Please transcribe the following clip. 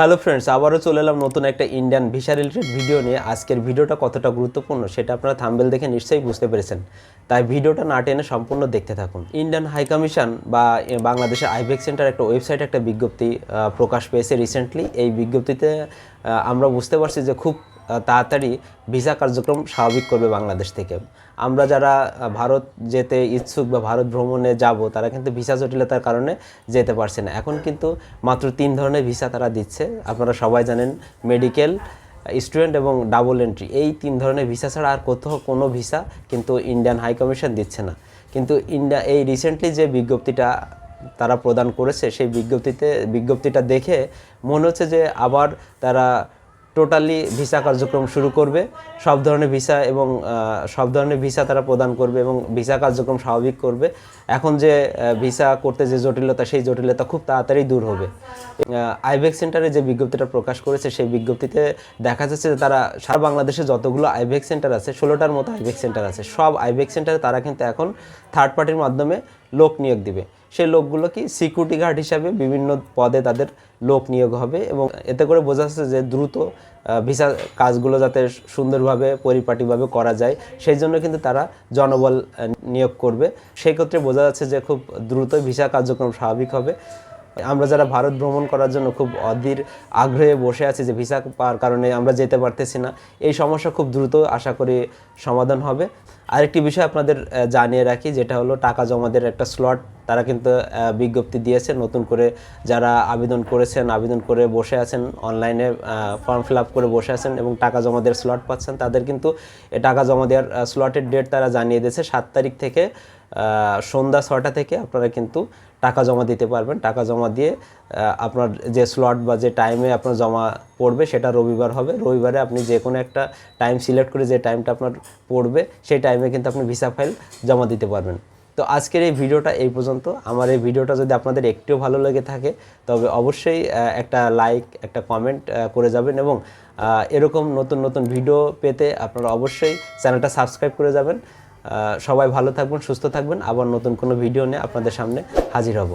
Hello friends, আবারও চলে এলাম নতুন একটা ইন্ডিয়ান ভিসা রিলেটেড ভিডিও নিয়ে। আজকের ভিডিওটা কতটা গুরুত্বপূর্ণ সেটা আপনারা থাম্বেল দেখে নিশ্চয়ই বুঝতে পেরেছেন। তাই ভিডিওটা না টেনে সম্পূর্ণ দেখতে থাকুন। ইন্ডিয়ান হাই কমিশন বা বাংলাদেশের আইভেক সেন্টার একটা ওয়েবসাইট একটা বিজ্ঞপ্তি প্রকাশ পেয়েছে রিসেন্টলি এই বিজ্ঞপ্তিতে আমরা বুঝতে পারছি যে খুব তাড়াতাড়ি ভিসা কার্যক্রম স্বাভাবিক করবে বাংলাদেশ থেকে। আমরা যারা ভারত যেতে ইচ্ছুক বা ভারত ভ্রমণে যাব, তারা কিন্তু ভিসা জটিলতার কারণে যেতে পারছে না। এখন কিন্তু মাত্র তিন ধরনের ভিসা তারা দিচ্ছে। আপনারা সবাই জানেন মেডিকেল, স্টুডেন্ট এবং ডাবল এন্ট্রি। এই তিন ধরনের ভিসা ছাড়া আর কোথাও কোনো ভিসা কিন্তু ইন্ডিয়ান হাই কমিশন দিচ্ছে না। কিন্তু ইন্ডিয়া এই রিসেন্টলি যে বিজ্ঞপ্তিটা তারা প্রদান করেছে, সেই বিজ্ঞপ্তিতে, বিজ্ঞপ্তিটা দেখে মনে হচ্ছে যে আবার তারা টোটালি ভিসা কার্যক্রম শুরু করবে। সব ধরনের ভিসা এবং সব ধরনের ভিসা তারা প্রদান করবে এবং ভিসা কার্যক্রম স্বাভাবিক করবে। এখন যে ভিসা করতে যে জটিলতা, সেই জটিলতা খুব তাড়াতাড়ি দূর হবে। আইবেক সেন্টারে যে বিজ্ঞপ্তিটা প্রকাশ করেছে, সেই বিজ্ঞপ্তিতে দেখা যাচ্ছে যে তারা সারা বাংলাদেশে যতগুলো আইবেক সেন্টার আছে, ষোলোটার মতো আইবেক সেন্টার আছে। সব আইবেক সেন্টারে তারা কিন্তু এখন থার্ড পার্টির মাধ্যমে লোক নিয়োগ দিবে। সেই লোকগুলো কি সিকিউরিটি গার্ড হিসাবে বিভিন্ন পদে তাদের লোক নিয়োগ হবে এবং এতে করে বোঝা যাচ্ছে যে দ্রুত ভিসা কাজগুলো যাতে সুন্দরভাবে, পরিপাটিভাবে করা যায়, সেই জন্য কিন্তু তারা জনবল নিয়োগ করবে। সেই ক্ষেত্রে বোঝা যাচ্ছে যে খুব দ্রুত ভিসা কার্যক্রম স্বাভাবিক হবে। আমরা যারা ভারত ভ্রমণ করার জন্য খুব অধীর আগ্রহে বসে আছি যে ভিসা পাওয়ার কারণে আমরা যেতে পারতেছি না, এই সমস্যা খুব দ্রুত আশা করি সমাধান হবে। আরেকটি বিষয় আপনাদের জানিয়ে রাখি, যেটা হলো টাকা জমাদের একটা স্লট তারা কিন্তু বিজ্ঞপ্তি দিয়েছে নতুন করে যারা আবেদন করেছেন, আবেদন করে বসে আছেন অনলাইনে ফর্ম ফিল আপ করে বসে আছেন এবং টাকা জমা দেওয়ার স্লট পাচ্ছেন, তাদের কিন্তু এ টাকা জমা দেওয়ার স্লটের ডেট তারা জানিয়ে দিয়েছে, সাত তারিখ থেকে। সন্ধ্যা ছটা থেকে আপনারা কিন্তু টাকা জমা দিতে পারবেন। টাকা জমা দিয়ে আপনার যে স্লট বা যে টাইমে আপনার জমা পড়বে সেটা রবিবার হবে। রবিবারে আপনি যে কোনো একটা টাইম সিলেক্ট করে যে টাইমটা আপনার পড়বে, সেই টাইমে কিন্তু আপনি ভিসা ফাইল জমা দিতে পারবেন। তো আজকের এই ভিডিওটা এই পর্যন্ত। আমার এই ভিডিওটা যদি আপনাদের একটুও ভালো লেগে থাকে, তবে অবশ্যই একটা লাইক একটা কমেন্ট করে যাবেন এবং এরকম নতুন নতুন ভিডিও পেতে আপনারা অবশ্যই চ্যানেলটা সাবস্ক্রাইব করে যাবেন। সবাই ভালো থাকবেন সুস্থ থাকবেন। আবার নতুন কোনো ভিডিও নিয়ে আপনাদের সামনে হাজির হব।